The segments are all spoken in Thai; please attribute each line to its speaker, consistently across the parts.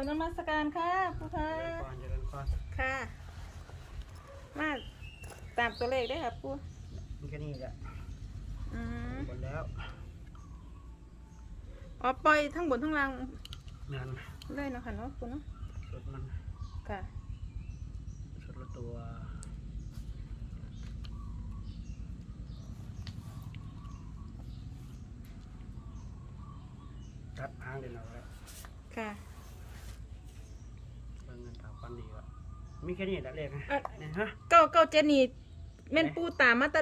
Speaker 1: บนมัสการค่ะผู้ค่ะ
Speaker 2: เจริญพรเจริญพร
Speaker 1: ค่ะ มาตามตัวเลขได้ค่ะผู้
Speaker 2: มีแค่นี้แหละ
Speaker 1: อืม
Speaker 2: หมดแล้ว
Speaker 1: อ๋อปล่อยทั้งบนทั้งล่าง
Speaker 2: งาน
Speaker 1: เลยเนาะค่ะเนาะผู้เนาะ
Speaker 2: สุดมัน
Speaker 1: ค่ะ
Speaker 2: สุดละตัวตัดหางเด่นเอาแล้ว
Speaker 1: ค่ะ
Speaker 2: เบิ่งเงิ นตามความดีก็มีแค่นี้แหละเลขนะ
Speaker 1: อะ
Speaker 2: เนี่ยฮะ
Speaker 1: เก้าเก้าเจดนี่แม่นปูตามมาแตั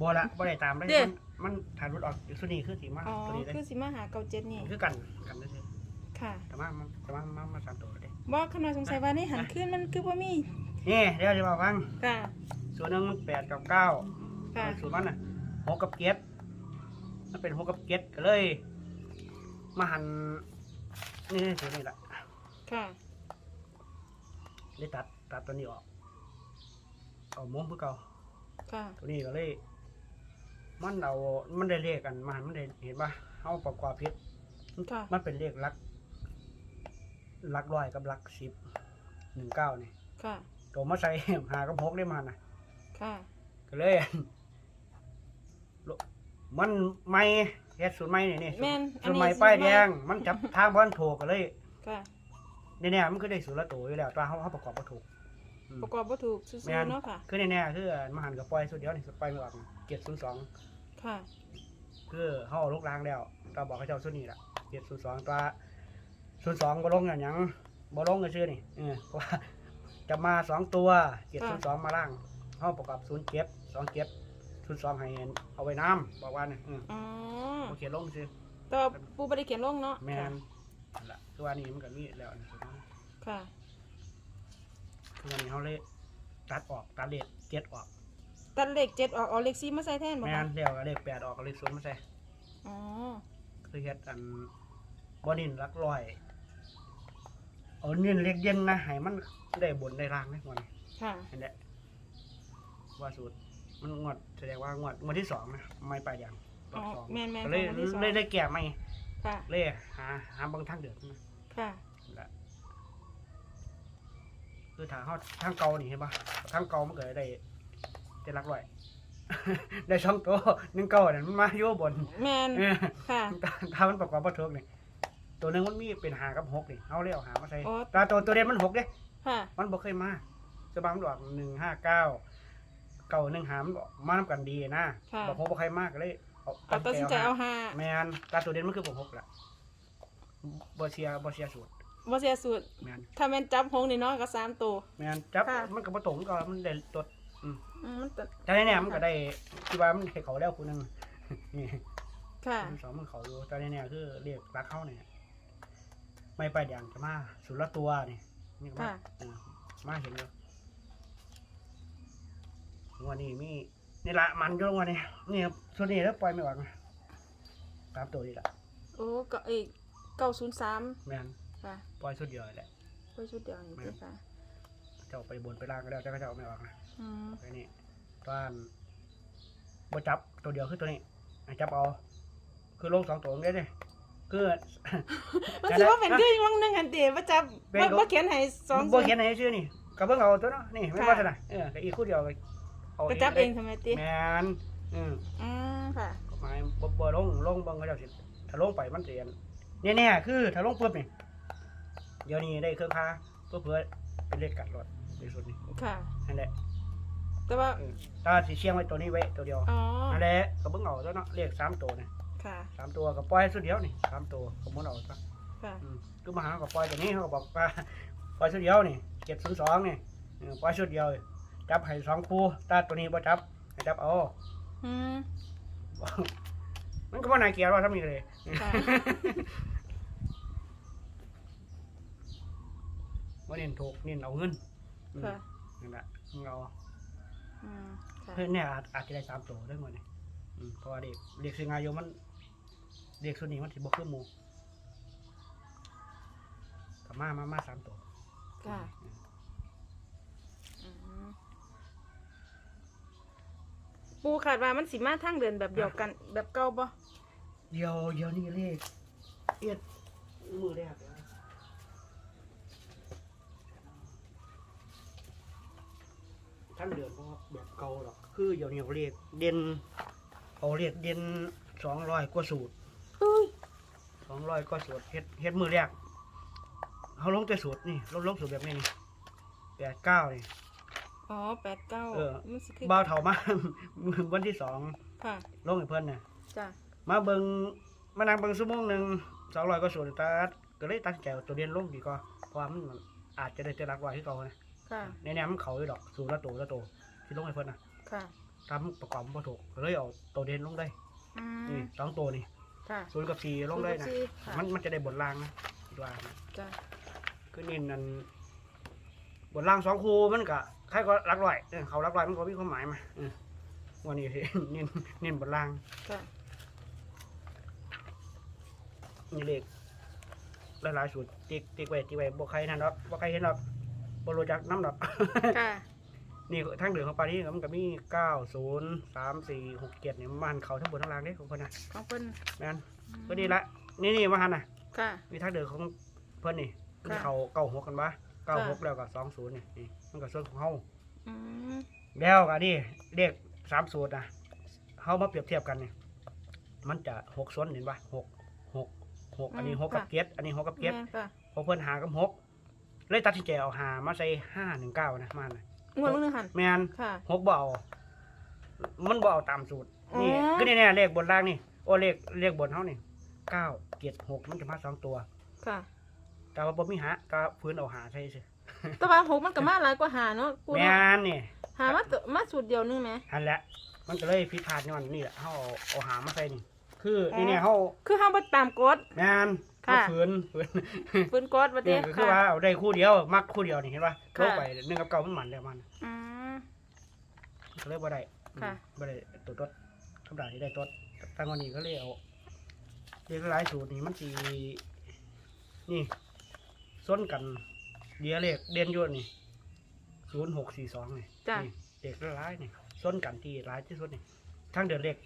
Speaker 2: บ่ละบ่ได้ตามเลย
Speaker 1: เด้
Speaker 2: มันมันถ่ายรถออกอยู่สุนีคือสีมา
Speaker 1: อ๋อ
Speaker 2: ตัวนี้เลย
Speaker 1: คือสิมาหาเก้าเจ็ดนี่
Speaker 2: คือกันกันได้ใช่
Speaker 1: ค่ะ
Speaker 2: แต่ว่ามันแต่ว่ามันมาสามตัวเลย
Speaker 1: บอกขนาดสงสัยว่านี่หันขึ้นมันคือบ่มี
Speaker 2: นี่เดี๋ยวจะบอกฟัง
Speaker 1: ค่ะ
Speaker 2: ส่วนหนึ่งมันแปดกับเก้า
Speaker 1: ค่ะ
Speaker 2: ส่วนมันน่ะหกกับเก็ดมันเป็นหกกับเก็ดก็เลย มาหันนี่ส่วนนี้แหละ
Speaker 1: ค่ะ
Speaker 2: ได้ตัดตัดตัวนี้ออกเอาม้วนเพื่อเก่า
Speaker 1: ค่ะ
Speaker 2: ตัวนี้ก็เลย มันเอามันได้เลขกันมาหันมันได้เห็นปะเอาประกอบพิษ
Speaker 1: ค่ะ
Speaker 2: มันเป็นเลขหลักหลักร้อยกับหลักสิบหนึ่งเก้านี่
Speaker 1: ค่ะ
Speaker 2: ตัวมาใส่หากับหกได้มาน่ะ
Speaker 1: ค่ะ
Speaker 2: ก็เลยมันไม่เฮ็ดสูตรไม่นี่นี่
Speaker 1: แม่นอัน
Speaker 2: สูตร
Speaker 1: นี้
Speaker 2: ไม่
Speaker 1: สูตร
Speaker 2: ป้าย
Speaker 1: ใหม่
Speaker 2: แดง มันจับทางบ้านถูกก็เลย
Speaker 1: ค่ะ
Speaker 2: เนี่ยๆมันก็ได้สูตรละตัวอยู่แล้วแตัวเขาเขาประกอบบ่ถูกอืม
Speaker 1: ประกอบบ่ถูกซื่อ
Speaker 2: แม่น
Speaker 1: ๆเนาะค่ะ
Speaker 2: คือแน่ๆคือมหันกับปล่อยสุดเดียวนี่ปล่อยไม่ออกเจ็ดศูนย์สอง
Speaker 1: ค่ะ
Speaker 2: คือเขาเอาลูกล้างแล้วตาบอกเขาเจ้าสุดนี่แหละเจ็ดศูนย์สองตัวศูนย์สองบ่ลงอย่างหยังบ่ลงก็ชื่อนี่เออเพราะว่าจะมาสองตัวเจ็ดศูนย์สองมาล่างเขาประกอบศูนย์เจ็ดสองเจ็ดศูนย์สองให้เอาไว้น้ำบอกว่าเนี่ยอืม
Speaker 1: อ๋อ
Speaker 2: โอเคลงซื้อ
Speaker 1: แต่ว่าปูบ่ได้เขียนลงเนาะ
Speaker 2: แมนนั่นล่ะคือว่านี่มันก็มีแล้วอันนี้ คือ
Speaker 1: ค่ะ
Speaker 2: คือวันนี้เขาเลยตัดออกตัดเลขเจ็ดออก
Speaker 1: ตัดเลขเจ็ดออกเอาเลขสี่มาใส่แทนบ่
Speaker 2: แม
Speaker 1: คะ
Speaker 2: นเดี๋ยวก็เลขแปดออกก็เลขศูนย์มาใส่
Speaker 1: อ๋อ
Speaker 2: คือเฮ็ดอันบอนินหลักร้อยเอาเน้นเล็กเย็นนะให้มันได้บนได้ล่างนะวันนี้
Speaker 1: ค่ะ
Speaker 2: นั่นแหละว่าสูตรมันงวดแสดงว่างวดงวดที่สองนะไม่ไปอย่างร
Speaker 1: อ๋
Speaker 2: อ
Speaker 1: อบ
Speaker 2: สอง
Speaker 1: แม่นแม่น
Speaker 2: ก็เลย
Speaker 1: ของวันที่สอง
Speaker 2: เลยได้แก่ไม่
Speaker 1: ค่ะ
Speaker 2: เลยหาหาบางทางเดือดนะ
Speaker 1: ค่ะ
Speaker 2: นั่นแหละ คือทางเขาทางเก่านี่เห็นปะทางเก่ามันเกิดได้ได้หลักร้อย ได้ช่องตัวหนึ่งเก่าเนี่ยมันมาอยู่บน
Speaker 1: แม่น
Speaker 2: เออ
Speaker 1: ค่ะ
Speaker 2: ถ้ามันประกอบบ่ถูกนี่ตัวหนึงมันมีเป็นหากับหกนี่เอาเลยเอาหามาใส่
Speaker 1: อ๋อ
Speaker 2: แตาตัวตัวเด่นมันหกเด้
Speaker 1: ค่ะ
Speaker 2: มันบ่เคยมาสบายมันดอกหนึ่งห้าเก้าเก่าหนึ่งหามันบอกมานำกันดีนะ
Speaker 1: ค่ะ
Speaker 2: บอกหกบ่เคยมากเลยเอา
Speaker 1: เอาตัดสินใจเอาห้า
Speaker 2: แมนตาตัวเด่นมันคือผมหกแหละบ่เชียร์บ่เชียร์สูตร
Speaker 1: บ่เสียสูตร
Speaker 2: แมน
Speaker 1: ถ้าแม่นจับหงนี่เนาะก็สามตัว
Speaker 2: แมนจับ
Speaker 1: ค่ะ
Speaker 2: มันก็บ่ตรงก็มันได้ตัว
Speaker 1: อืมมันตัด
Speaker 2: แต่แน่ๆมันก็ได้ที่ว่ามันให้เขาแล้วคู่หนึงนี่
Speaker 1: ค่ะ
Speaker 2: มันสองมันเขาอยู่แต่แน่ๆคือเรียกรักเขาเนี่ยไม่ไปอย่างจะมาสุดละตัวนี่นี่ก็มา
Speaker 1: ค่ะ
Speaker 2: อืมมาเห็นอยู่วันนี้มีนี่ละมันอยู่วันนี้นี่ครับส่วนนี้แล้วปล่อยไม่ออกนะตามตัวนี่ละ
Speaker 1: โอ้ก็อีกเก้าศูนย์สาม
Speaker 2: แมน
Speaker 1: ค่ะ
Speaker 2: ปล่อยสุดเดียวแหละ
Speaker 1: ไปชุดเดียวนี่เด้อค่ะ
Speaker 2: เจ้าไปบนไปล่างก็แล้วเจ้าก็จะเอาไม่ออกนะ
Speaker 1: อืม
Speaker 2: ไปนี่ต้านบ่จับตัวเดียวคือตัวนี้ให้จับเอาคือลงสองตัวนี้เลยคือ
Speaker 1: มันสิว่าเป็นคือวังหนึงหันเดว่าจับ
Speaker 2: เป็น
Speaker 1: ว่า
Speaker 2: ก็
Speaker 1: ว่าเขียนให้สอง
Speaker 2: บ่เขียนให้ชื่อนี่ก็เบิ่งเอาตัวเนาะนี่ไม่
Speaker 1: ค่ะ
Speaker 2: ว่าซะนะเออก็อีกคู่เดียวก็เอา
Speaker 1: ก็จับเองทำไมติ
Speaker 2: แมนอืม
Speaker 1: อืมค่ะ
Speaker 2: หมายบ่บ่ลงลงเบิ่งเขาเจ้าสิถ้าลงไปมันสิอันแน่ๆคือถ้าลงปุ๊บนี่ เดี๋ยวนี้ได้เครื่องค้าเพื่อเพื่อเป็นเลขกัดรถในสุดนี่
Speaker 1: ค่ะ
Speaker 2: นั่นแหละ
Speaker 1: แต่ว่า
Speaker 2: เออถ้าสิเชียงไว้ตัวนี้ไว้ตัวเดียว
Speaker 1: อ๋อ
Speaker 2: นั่นแหละก็เบิ่งเอาตัวเนาะเลขสามตัวนี่
Speaker 1: ค่ะ
Speaker 2: สามตัวก็ปล่อยสุดเดียวนี่สามตัวก็หมุนเอาซะ
Speaker 1: ค่ะ
Speaker 2: อืมคือมาหาก็ปล่อยตัวนี้เขาก็บอกว่าปล่อยชุดเดียวนี่เจ็ดศูนย์สองนี่เออปล่อยชุดเดียว จับให้สองคู่ตาตัวนี้บ่จับให้จับเอา
Speaker 1: อืม
Speaker 2: มันก็บ่น่าเกลียดว่าทำนี่เลย
Speaker 1: ค่ะ
Speaker 2: ว่าเน้นถูกเน้นเอาเงินอืม
Speaker 1: ค่ะ
Speaker 2: นั่นแหละเอา
Speaker 1: อืมค่ะ
Speaker 2: เพื่อนเนี่ยอาจอาจจะได้สามตัวได้หมดนี่อืมเพราะว่าเด็กเด็กสิงอายุมันเด็กส่วนนี้มันสิบ่คือหมู่ก็มามามาสามตัว
Speaker 1: ค่ะ อืมปูขาดว่ามันสิมาทางเดินแบบเดียวกันแบบเก่าบ่
Speaker 2: เดี๋ยวเดี๋ยวนี่เลขเอียดมือแรกเลย ทั้งเดือนเพราะว่าแบบเก่าหรอกคือเดี๋ยวนี้เขาเรียกเด่นเขาเรียกเด่นสองร้อยกว่าสูตร
Speaker 1: เฮ้ย
Speaker 2: สองร้อยกว่าสูตรเฮ็ดเฮ็ดมือแรกเขาลงแต่สูตรนี่ลงลงสูตรแบบนี้นี่แปดเก้านี่
Speaker 1: อ๋อแปดเก้า
Speaker 2: เออ
Speaker 1: มันสิคือ
Speaker 2: บ้าวเถามา วันที่สอง
Speaker 1: ค่ะ
Speaker 2: ลงให้เพื่อนน่ะ
Speaker 1: จ้ะ
Speaker 2: มาเบิงมานั่งเบิงชั่วโมงหนึ่งสองร้อยกว่าสูตรแต่ก็เลยตั้งใจเอาตัวเรียนลงดีกว่าเพราะว่ามันอาจจะได้เจรักไว้ที่เก่านะ
Speaker 1: ค่ะ
Speaker 2: ในแนวมันเขาอยู่ดอกสูตรละตัวละตัวที่ลงให้เพื่อนน่ะ
Speaker 1: ค่ะ
Speaker 2: ทำประกอบบ่ถูกก็เลยเอาตัวเด่นลงได้
Speaker 1: อื
Speaker 2: นี่
Speaker 1: ม
Speaker 2: สองตัวนี่
Speaker 1: ค่ะ
Speaker 2: ศูนย์กับสี่ลงได้นะ
Speaker 1: ศูย์กับสี่ค่ะ
Speaker 2: มันมันจะได้บทล่างนะคิดว่านะ
Speaker 1: จ้ะ
Speaker 2: คือนี่นั่นบทล่างสองคูมันก็ใครก็รักร้อยเออเขารักร้อยมันก็มีความหมายมาเออวันนี้ เน้นเน้นบทล่าง
Speaker 1: ค่ะ
Speaker 2: นี่เลขหลายๆสูตรติ๊กติ๊กไว้ติ๊กไว้บ่ใครนั่นดอกบ่ใครเห็นดอก บ่รู้จักน้ำดอก
Speaker 1: ค่ะ
Speaker 2: นี่ทางเดือของปารีสมันก็มีเก้าศูนย์สามสี่หกเจ็ดเนี่ยมันเขาทั้งบนทั้งล่างเด้ของเพิ่นน่ะ
Speaker 1: ของเพิ่น
Speaker 2: แม่นก็ดีละนี่นี่มาหันน่ะ
Speaker 1: ค่ะ
Speaker 2: มีทางเดินของเพื่อนนี่
Speaker 1: ค่ะ
Speaker 2: ที่เขาเก้าหกกันปะเก้าหก
Speaker 1: ค่ะ
Speaker 2: แล้วก็สองศูนย์นี่นี่มันก็ส่วนของเฮา
Speaker 1: อืม
Speaker 2: แล้วก็นี่เลขสามสูตรนะเฮามาเปรียบเทียบกันนี่มันจะหกส่วนเห็นปะหกหกหกอันนี้หกกับเจ็ดอันนี้หกกับเจ็ด
Speaker 1: แม่นค่ะ
Speaker 2: พอเพื่อนหากับหก เลยตัดสินใจเอาหามาใส่ห้าหนึ่งเก้านะมานะ
Speaker 1: งวดมื้อนึงหัน
Speaker 2: แมน
Speaker 1: ค่ะ
Speaker 2: หกบ่เอามันบ่เอาตามสูตร นี่
Speaker 1: อ๋อ
Speaker 2: ก็นี่แน่ๆเลขบนล่างนี่โอ้เลขเลขบนเฮานี่เก้าเจ็ดหกมันจะมาสองตัว
Speaker 1: ค่ะ
Speaker 2: แต่ว่าบ่มีหาก็พื้นเอาหาใช่สิ
Speaker 1: แต่ว่าหกมันก็มาหลายกว่าหาเนาะปู
Speaker 2: แม่
Speaker 1: เนาะ
Speaker 2: นนี่
Speaker 1: หามาตัวมาสูตรเดียวนึงแหม
Speaker 2: หันแหละ มันก็เลยผิดพลาดย้อนนี่แหละเฮาเอาเอาหามาใส่นี่ คือ
Speaker 1: อ๋อ
Speaker 2: นี่เนี่ยเฮา
Speaker 1: คือเฮาบ่ตามกฎ
Speaker 2: แม่น
Speaker 1: ค่ะ
Speaker 2: เฮาฝืนฝืน
Speaker 1: ปืนกฎว่าเด้
Speaker 2: เนี่ยก็คือว่าเอาได้คู่เดียว มักคู่เดียวนี่เห็นป่ะ
Speaker 1: ค่ะ
Speaker 2: ลงไปหนึ่งกับเก่ามันหมันแล้วมัน
Speaker 1: อืม
Speaker 2: ก็เลยบ่ได้
Speaker 1: ค่ะ
Speaker 2: อืมบ่ได้ตัวตดธรรมดาที่ได้ตดตั้งวันนี้ก็เลยเอาเรียกหลายสูตรนี่มันสินี่ส้นกันเดียเลขเด่นอยนนี่0642นี่
Speaker 1: จ้ะ
Speaker 2: นี่เด็กหลายๆนี่ส้นกันที่หลายที่สุดนี่ทั้งเดือนเลข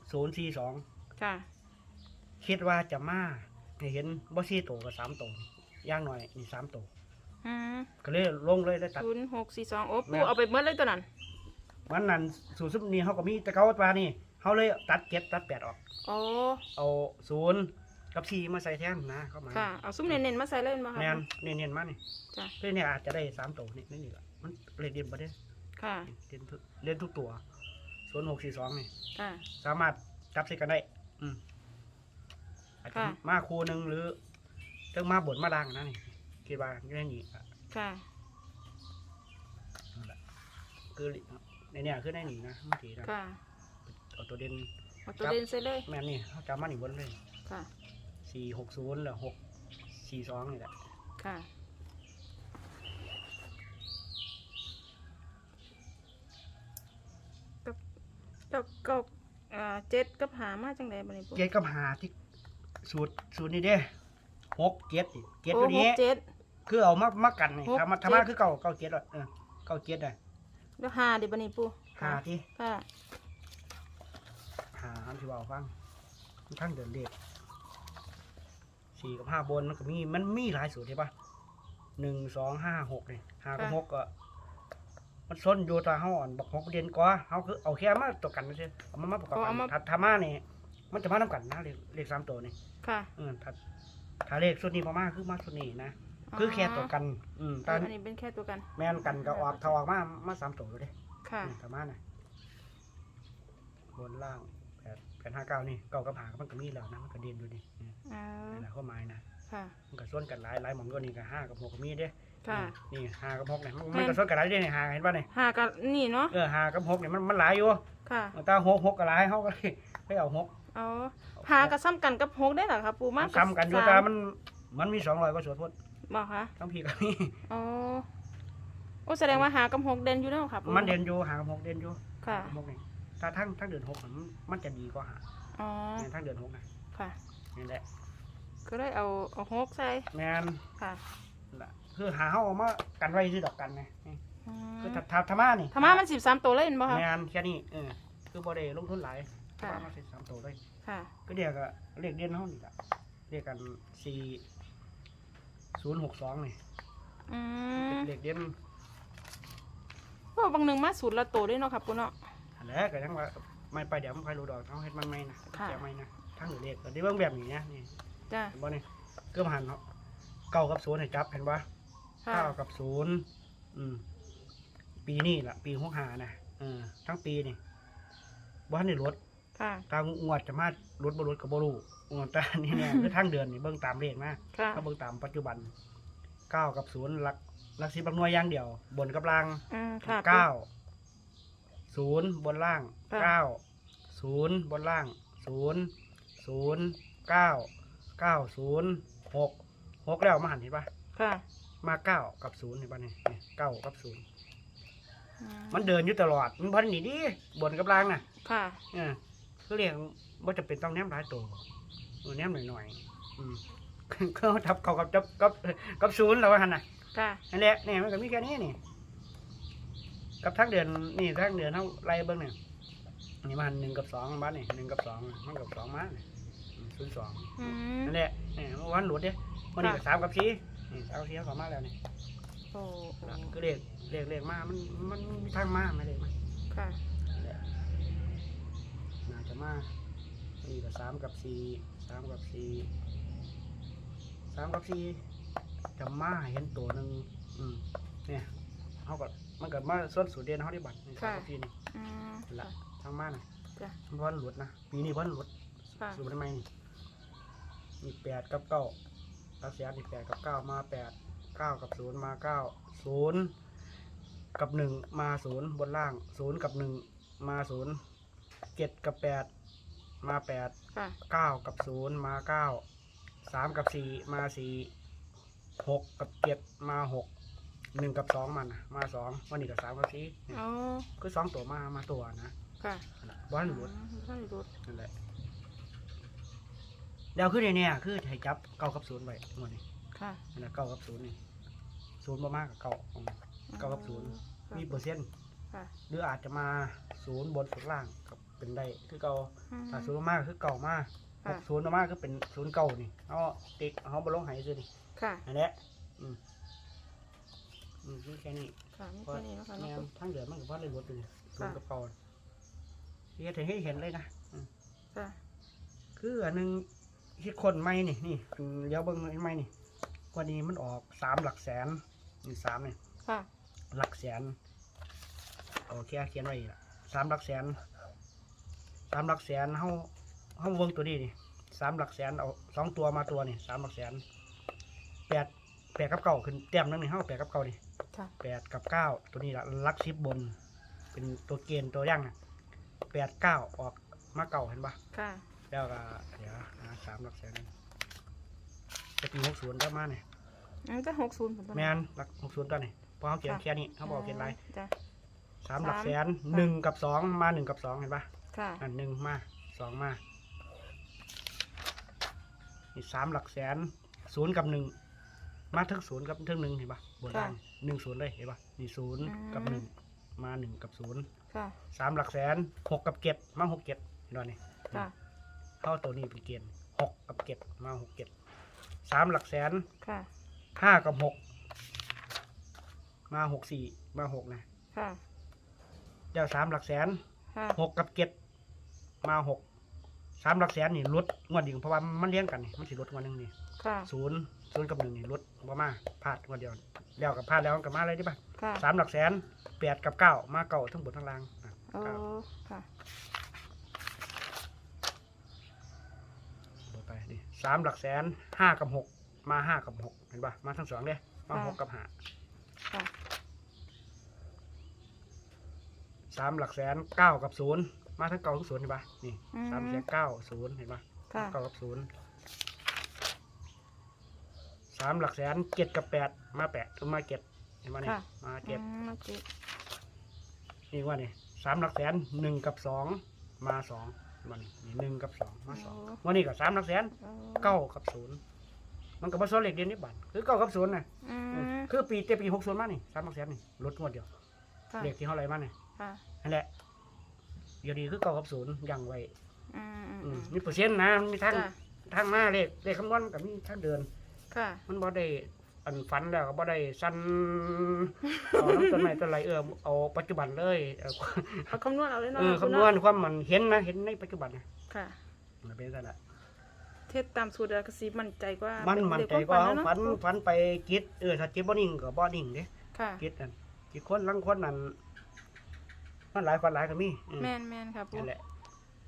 Speaker 2: 6042
Speaker 1: ค่ะ
Speaker 2: คิดว่าจะมาให้เห็นบ่สี่โตวกับสามโตวอย่างหน่อยนี่สามโตว
Speaker 1: อืม
Speaker 2: ก็เลยลงเลยได้ตัด
Speaker 1: ศูนย์หกสี่สองโอ้
Speaker 2: แม่
Speaker 1: ปู
Speaker 2: น
Speaker 1: เอาไปเมื่อเลยตัวนั้น
Speaker 2: มันนั่นสูตรซุปนี้เขาก็มีแต่เก่าปลานี่เขาเลยตัดเก็ดตัดแปดออก
Speaker 1: โอ้
Speaker 2: เอาศูนย์กับสี่มาใส่แทนนะเข้ามา
Speaker 1: ค่ะ เอาซุ้มเน้นๆมาใส่เล่นมาค่ะ
Speaker 2: แมนเนียนๆมานี่
Speaker 1: จ้ะ
Speaker 2: เพื่อเนี่ยอาจจะได้สามโตวนี่นี่นี่แหละมันเลยเรียนประเด็น
Speaker 1: ค่ะ
Speaker 2: เรียนทุกเรียนทุกตัวศูนย์หกสี่สองนี่
Speaker 1: ค่ะ
Speaker 2: สามารถจับใส่กันได้ อืม อาจจะ
Speaker 1: ค่ะ
Speaker 2: มาคูหนึ่งหรือเรื่องมาบทมาล่างนะนี่คิดว่าแค่นี้
Speaker 1: ค่ะ
Speaker 2: คือในเนี่ยคือในนี่นะมันถีนะ
Speaker 1: ค่ะ
Speaker 2: เอาตัวเด่น
Speaker 1: เอาตัวเด่นใส่เลย
Speaker 2: แม่นนี่เขาจำมาหนีบนเลย
Speaker 1: ค่ะ
Speaker 2: สี่หกศูนย์หรือหกสี่สองนี่แหละ
Speaker 1: ค่ะกับกับกับอ่าเจ็ดกับหามาจังไดบัดนี้ปู
Speaker 2: เจ็ดกับหาที่ สูตรสูตรนี่เด้หกเจ็ดนี่เจ็ด
Speaker 1: โอ้
Speaker 2: ตัว
Speaker 1: ห
Speaker 2: นี้
Speaker 1: กเจ็ด
Speaker 2: คือเอามามากันนี่
Speaker 1: หก
Speaker 2: ทำมา
Speaker 1: เจ็ด
Speaker 2: ทำมาคือเก่าเก่าเจ็ดหรอเออเก่าเจ็ดเลย
Speaker 1: แล้วหาดิบัดนี้ปู
Speaker 2: หาที่
Speaker 1: ค่ะ
Speaker 2: หาอันที่ว่าฟังมันทั้งเดินเลขสี่กับห้าบนมันก็มีมันมีหลายสูตรใช่ปะหนึ่งสองห้าหกนี่ห้ากับหกก็มันส้นอยู่ตาเขาอ่อนบอกหกเดือนกว่าเขาคือเอาแค่มาตัวกันไม่ใช่เอามามาประกอบ
Speaker 1: อ๋อ
Speaker 2: กั
Speaker 1: เอา
Speaker 2: น
Speaker 1: มา
Speaker 2: ถ้าถ้ามานี่ มันจะมาทำกันนะเลขเลขสามตัวนี่
Speaker 1: ค่ะ
Speaker 2: เออถ้าถ้าเลขชุดนี้พอมาคือมาชุดนี้นะคือแค่ตัวกัน อืม
Speaker 1: อ๋
Speaker 2: ตา
Speaker 1: ออันนี้เป็นแค่ตัวกัน
Speaker 2: แม่นกันก็ออกถ้าออกมามาสามตัวเลยเด้
Speaker 1: ค่ะ
Speaker 2: อืมถ้ามาน่ะบนล่างแปดแปดห้าเก้านี่เก้ากับหามันก็มีแล้วนะมันก็เด่นอยู่นี่อืม
Speaker 1: อ่า
Speaker 2: นั่นแหละข้อหมายนะ
Speaker 1: ค่ะ
Speaker 2: มันก็ส่วนกันหลายหลายหมองก็นี่ก็ห้ากับหกก็มีเด้
Speaker 1: ค่ะ
Speaker 2: อืมนี่ห้ากับหกเนี่ยมัน
Speaker 1: แม่
Speaker 2: มัน
Speaker 1: น
Speaker 2: ก็ส่วนกันหลายเด้เนี่ยห้าเห็นป่ะเนี่ย
Speaker 1: หากันนี่เนาะ
Speaker 2: เออห้ากับหกเนี่ยมันมันหลายอยู่
Speaker 1: ค่ะ
Speaker 2: ตาหกหกก็หลายเขาก็เลยไปเอาหก
Speaker 1: อ๋อหากระซ้ำกันกับหกได้เหรอครับปูมาก
Speaker 2: ซ้ำกันอยู่
Speaker 1: สา
Speaker 2: แต่มันมันมีสองร้อยกว่าส่วนพด
Speaker 1: บอกคะ
Speaker 2: ทั้งพี่กับนี่
Speaker 1: อ๋อโอ้แสดงว่าหากับหกเด่นอยู่แล้วครับ
Speaker 2: มันเด่นอยู่หากับหกเด่นอยู่
Speaker 1: ค่ะ
Speaker 2: หกนี่ถ้าทั้งทั้งเดือนหกมันมันจะดีกว่าหา
Speaker 1: อ๋อ
Speaker 2: ในทั้งเดือนหกนะ
Speaker 1: ค่ะ
Speaker 2: นี่แหละ
Speaker 1: ก็เลยเอาเอาหกใส่
Speaker 2: แมน
Speaker 1: ค่ะ
Speaker 2: นั่นล่ะ คือหาเขาเอามากันไว้ที่ดอกกันไงนี่
Speaker 1: อืม
Speaker 2: คือถ้าถ้าธรรมานี่
Speaker 1: ธรรมะมันสิบสามตัวเลยเห็นบ่ครับ
Speaker 2: แมนแค่นี้เออคือบ่ได้ลงทุนหลายธรร
Speaker 1: ค่ะ
Speaker 2: มะมาสิบสามตัวเลย
Speaker 1: ค่ะ
Speaker 2: ก็เรียกอะเรียกเด่นเขานี่ละเรียกกันสี่ศูนย์หกสองนี่
Speaker 1: อืม
Speaker 2: เรียกเด่น
Speaker 1: ว่าบางหนึงมาสูตรละโตด้วยเนาะครับปูเนาะ
Speaker 2: อันแรกก็ยังว่าไม่ไปเดี๋ยวมันไปรู้ดอกเขาเฮ็ดมันไม่นะ
Speaker 1: ค่ะ
Speaker 2: แกไม่นะทั้งหรือเลขก็ได้เบิ่งแบบนี้นะนี่
Speaker 1: จ้ะ
Speaker 2: เห็นบ่นี่เกือบหันเนาะเก้ากับศูนย์ให้จับเห็นบ่
Speaker 1: ค่ะ
Speaker 2: เก้ากับศูนย์อืม ปีนี้ล่ะปีหกหานะเออทั้งปีนี่บ่ทันได้ลด
Speaker 1: ค่ะ
Speaker 2: ตามงวดจะมาลดบ่ลดก็บ่รู้งวดแต่นี่เนี่ย คือทั้งเดือนนี่เบิ่งตามเลขนะ
Speaker 1: ค่ะ
Speaker 2: ก็เบิ่งตามปัจจุบันเก้ากับศูนย์หลักหลักสิบหลักหน่วยอย่างเดียว บนกับล่าง
Speaker 1: อืมค่ะ
Speaker 2: เก้าศูนย์บนล่าง
Speaker 1: ค่ะ
Speaker 2: เก้าศูนย์บนล่างศูนย์ศูนย์เก้าเก้าศูนย์หกหกแล้วมาหันเห็นปะ
Speaker 1: ค่ะ
Speaker 2: มาเก้ากับศูนย์เห็นปะเนี่ยเนี่ยเก้ากับศูนย์
Speaker 1: อื
Speaker 2: มันเดินอยู่ตลอด มันพันหนีดิบนกับล่างน่ะ
Speaker 1: ค่ะ
Speaker 2: เออคือเรียกว่าจะเป็นต้องแนมหลายตัวเออแนมหน่อยๆอืมเขาทับเขากับจับกับกับศูนย์แล้วว่าหันน่ะ
Speaker 1: ค่ะ
Speaker 2: นั่นแหละเนี่ยมันก็มีแค่นี้นี่กับทั้งเดือนนี่ทั้งเดือนเท่าไรเบิ้งเนี่ยนี่มันหนึ่งกับสองบ้านนี่หนึ่งกับสองมันกับสองมาเนี่ยศูนย์สอง
Speaker 1: อืม
Speaker 2: นั่นแหละเนี่ยเมื่อวันหลุดเนี่ยวันนี้ก็สามกับสี่ นี่สามกับสี่เขามาแล้วนี่
Speaker 1: โอ้โห
Speaker 2: ก็เรียกเรียกเรียกมามันมันมีทางมาไม่เลยมา
Speaker 1: ค่ะ
Speaker 2: นั่นแหละน่าจะมาวันนี้ก็สามกับสี่สามกับสี่สามกับสี่จะมาให้เห็นตัวหนึ่งอืมเนี่ยเขาก็มันก็มาส่วนสูตรเด่นเขาได้บัตรนี่สามกับสี่นี่
Speaker 1: อืม
Speaker 2: นั่นละทางมาน่ะ
Speaker 1: จ้ะ
Speaker 2: มันพันหลุดนะปีนี้พันหลุด
Speaker 1: ค่ะ
Speaker 2: สูตรทำไมนี่มีแปดกับเก้า รักเสียอีกแปดกับเก้ามาแปดเก้ากับศูนย์มาเก้าศูนย์กับหนึ่งมาศูนย์บนล่างศูนย์กับหนึ่งมาศูนย์เจ็ดกับแปดมาแปด
Speaker 1: ค่ะ
Speaker 2: เก้ากับศูนย์มาเก้าสามกับสี่มาสี่หกกับเจ็ดมาหกหนึ่งกับสองมันน่ะมาสองวันนี้กับสามกับสี่เนี่ย
Speaker 1: อ๋อ
Speaker 2: คือสองตัวมามาตัวนะ
Speaker 1: ค่ะ
Speaker 2: บ้านหลุด
Speaker 1: อืมบ้านหลุด
Speaker 2: นั่นแหละ เดี๋ยวขึ้นในเนี่ยคือให้จับเก้ากับศูนย์ไว้หมดนี่
Speaker 1: ค่ะ
Speaker 2: นั่นแหละเก้ากับศูนย์นี่ศูนย์มามากกับเก้าอืมเก้ากับศูนย์
Speaker 1: ค่ะ
Speaker 2: มีเปอร์เซ็นต์
Speaker 1: ค่ะ
Speaker 2: หรืออาจจะมาศูนย์บนศูนย์ล่างกับเป็นได้คือเก้า
Speaker 1: อืม
Speaker 2: ถ้าศูนย์มากคือเก่ามาก
Speaker 1: ค่ะ
Speaker 2: ศูนย์มากคือเป็นศูนย์เก่านี่เอาติ๊กเอาบอลลงหายซื้อนี่
Speaker 1: ค่ะ
Speaker 2: นั่นแหละอืมอืมนี่แค่นี้
Speaker 1: ค่ะไม่
Speaker 2: เพราะ
Speaker 1: แค่นี้นะคะ
Speaker 2: แน
Speaker 1: เนาะ
Speaker 2: วทั้งเดือนมันก็ว่าเลยลดอยู่นี่ศูนย์
Speaker 1: ค่ะ
Speaker 2: กับเก่าที่เห็นให้เห็นเลยนะอืม
Speaker 1: ค่ะ
Speaker 2: คืออันหนึง ที่คนไม่นี่นี่อืมเดี๋ยวเบิ้งไม่นี่วันนี้มันออกสามหลักแสนนี่สามเนี่ย
Speaker 1: ค่ะ
Speaker 2: หลักแสนโอเคเขียนไว้ละสามหลักแสนสามหลักแสนเฮาเฮาเบิ้งตัวนี้นี่สามหลักแสนเอาสองตัวมาตัวนี่สามหลักแสนแปดแปดกับเก้าขึ้นเต็มนั่นนี่เฮาแปดกับเก้านี่
Speaker 1: ค่ะ
Speaker 2: แปดกับเก้าตัวนี้ละหลักสิบบน เป็นตัวเกณฑ์ตัวย่างน่ะแปดเก้าออกมาเก่าเห็นปะ
Speaker 1: ค่ะ
Speaker 2: แล้วก็เดี๋ยวหาสามหลักแสนจะปีหกศูนย์ได้มาเนี่ย
Speaker 1: อันจะหกศูนย์ผมต้อง
Speaker 2: แมนหลักหกศูนย์ตัวนี่เพราะเขาเขียนแค่นี้เขาบอกเขียนไร
Speaker 1: จ้ะ
Speaker 2: สามหลัก
Speaker 1: สาม
Speaker 2: แสนหนึ่งกับสองมาหนึ่งกับสองเห็นปะ
Speaker 1: ค่ะ
Speaker 2: อันหนึ่งมาสองมานี่สามหลักแสนศูนย์กับหนึ่งมาทั้งศูนย์กับทั้งหนึ่งเห็นปะบนล่างหนึ่งศูนย์เลยเห็นปะนี่ศูนย์กับหนึ่งมาหนึ่งกับศูนย์
Speaker 1: ค่ะ
Speaker 2: สามหลักแสนหกกับเจ็ดมาหกเจ็ดเห็นปะนี่
Speaker 1: ค่ะ
Speaker 2: เข้าตัวนี้เป็นเกณฑ์หกกับเจ็ดมาหกเจ็ดสามหลักแสน
Speaker 1: ค่ะ
Speaker 2: ห้ากับหกมาหกสี่มาหกนะ
Speaker 1: ค่ะ
Speaker 2: เดี๋ยวสามหลักแสน
Speaker 1: ค่ะ
Speaker 2: หกกับเจ็ดมาหกสามหลักแสนนี่ลดงวดเดียวเพราะว่ามันเลี้ยงกันนี่มันสิลดงวดหนึงนี่
Speaker 1: ค่ะ
Speaker 2: ศูนย์ศูนย์กับหนึ่งนี่ลดบ่มาพลาดงวดเดียวแล้วกับพลาดแล้วกับมาอะไรได้ปะ
Speaker 1: ค่ะ
Speaker 2: สามหลักแสนแปดกับเก้ามาเก้าทั้งบนทั้งล่างอะ
Speaker 1: โอ้
Speaker 2: เก้า
Speaker 1: ค่ะ
Speaker 2: ลดไปดิ สามหลักแสนห้ากับหกมาห้ากับหกเห็นปะมาทั้งสองเลยมาหกกับห้า
Speaker 1: ค่ะ
Speaker 2: สามหลักแสนเก้ากับศูนย์มาทั้งเก้าทั้งศูนย์เห็นปะนี่
Speaker 1: อืม
Speaker 2: สามแสนเก้าศูนย์เห็นปะ
Speaker 1: ค่ะ
Speaker 2: เก้ากับศูนย์สามหลักแสนเจ็ดกับแปดมาแปดก็มาเจ็ดเห็นไหมนี่
Speaker 1: ค่ะ
Speaker 2: มา
Speaker 1: อื
Speaker 2: เจ็ด
Speaker 1: มเจ็ด
Speaker 2: นี่ว่านี่สามหลักแสนหนึ่งกับสองมาสอง เห็นไหมนี่นี่หนึ่งกับสองมาสองวันนี้กับสามหลักแสน
Speaker 1: โอ้
Speaker 2: เก้ากับศูนย์มันกับมาโซนเหล็กเดียนนิดบันคือเก้ากับศูนย์นะ
Speaker 1: อืม
Speaker 2: คือปีเต็มปีหกศูนย์มานี่สามหลักแสนนี่ลดงวดเดียว
Speaker 1: ค่ะ
Speaker 2: เหล็กที่เท่าไหรมานี่
Speaker 1: ค่ะ
Speaker 2: นั่นแหละเดี๋ยวนี้คือเก้ากับศูนย์ยังไว้
Speaker 1: อืมอืม
Speaker 2: อื
Speaker 1: อื
Speaker 2: ม
Speaker 1: ม
Speaker 2: มีเปอร์เซ็นต์นะมันมีทาง
Speaker 1: จ้ะ
Speaker 2: ทางมาเลขเลขคำนวณกับมีทางเดิน
Speaker 1: ค่ะ
Speaker 2: มันบ่ได้ อันฝันแล้วก็บ่ได้สั้นเอาน้ำต้นไม้ต้นไรเออเอาปัจจุบันเลยเอา
Speaker 1: เอาคำนวณเอาเลยเนาะ
Speaker 2: เออ
Speaker 1: ปู
Speaker 2: คำนวณความมันเห็นนะเห็นในปัจจุบันนะ
Speaker 1: ค่ะ
Speaker 2: มันเป็นกันละ
Speaker 1: เทศตามสูตรแล้วก็สิมั่นใจกว่า
Speaker 2: มัน
Speaker 1: เป็
Speaker 2: มัน
Speaker 1: เด็
Speaker 2: ใจ
Speaker 1: คว
Speaker 2: ก็
Speaker 1: ฝัน
Speaker 2: ฝัน
Speaker 1: เนาะ
Speaker 2: ฝันไปจิตเออถ้าจิตบ่นิ่งก็บ่นิ่งเด้
Speaker 1: ค่ะ
Speaker 2: จิตนั่นจิตคนลังคนนั่นมันหลายฝันหลายก็มีเออ
Speaker 1: แม่นแม่นค่ะปู
Speaker 2: นั่นแหละ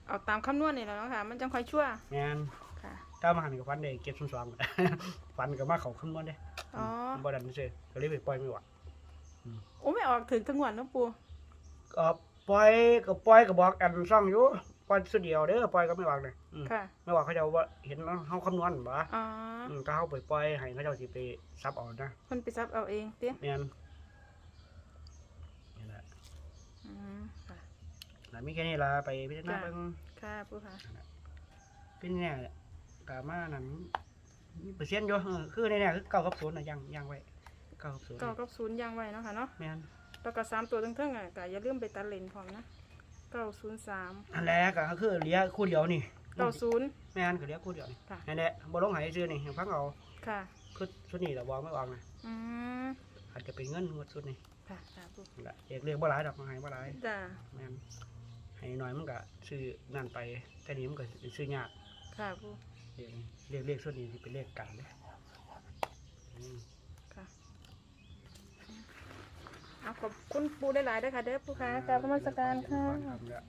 Speaker 1: เอาตามคำนวณนี่แหละเนาะค่ะ มันจังค่อยชั่ว
Speaker 2: แม่น
Speaker 1: ค่ะ
Speaker 2: ถ้ามาหันกับฝันได้เก็บซุ่มๆฝันก็มาเข้าคำนวณเด้
Speaker 1: อ๋อ
Speaker 2: บ่ดันซื่อก็เลยไปปล่อยไม่ไหว
Speaker 1: โอ้ไม่ออกถึงทั้งวันเนาะปู
Speaker 2: ก็ปล่อยก็ปล่อยก็บอกอันซ่องอยู่ปล่อยสุดเดียวเด้อปล่อยก็ไม่วางเลยอืม
Speaker 1: ค่ะ
Speaker 2: ไม่ว่าเขาเจะว่าเห็นเฮาคำนวณบ่
Speaker 1: อ๋อ
Speaker 2: อืมถ้าเฮาไปปล่อยให้เขาเจ้าสิไปซับเอานะ
Speaker 1: เพิ่นไปซับเอาเองเตี้ย
Speaker 2: แม่นนี่แหละ
Speaker 1: อืมค่ะ
Speaker 2: แล้วมีแค่นี้ล่ะไปพิจารณา
Speaker 1: จ้ะ
Speaker 2: เบิ่ง
Speaker 1: ค่ะปูค่ะ
Speaker 2: เป็นแน่ก็มานั่นมี เปอร์เซ็นต์อยู่เออคือแน่ๆคือ9กับ0น่ะยังยังไว้9กับ0
Speaker 1: เก้ากับศูนย์ยังไว้เนาะค่ะเนาะ
Speaker 2: แม่น
Speaker 1: แล้วก็สามตัวทั้งเทิงๆอะก็อย่าลืมไปตัดเลนพร้อมนะเก้าศูนย์สาม
Speaker 2: อันแรกก็คือเหลือคู่เดียวนี่
Speaker 1: เก้าศูนย์
Speaker 2: แม่นก็เหลือคู่เดียวนี่
Speaker 1: ค่ะ
Speaker 2: นั่นแหละบ่ลงให้ซื้อนี่ให้ฟังเอา
Speaker 1: ค่ะ
Speaker 2: คือชุดนี้ล่ะวางไม่วางนะ
Speaker 1: อืม
Speaker 2: อาจจะเป็นเงินงวดชุดนี้
Speaker 1: ค่ะค่ะปู
Speaker 2: นั่นแหละเรียกเรียกบ่หลายดอกมาให้บ่หลาย
Speaker 1: จ้า
Speaker 2: แม่นให้น้อยมันก็ซื้อนั่นไปแต่นี้มันก็ซื้อยาก
Speaker 1: ค่ะปู
Speaker 2: เรียกเรียกเรียกส่วนนี้ที่เป็นเลขกันเลยอืม
Speaker 1: ค่ะเอาขอบคุณปูได้หลายๆด้วยค่ะเด้อปูค่ะกราบนมัสการค่ะ
Speaker 2: ทำแล้ว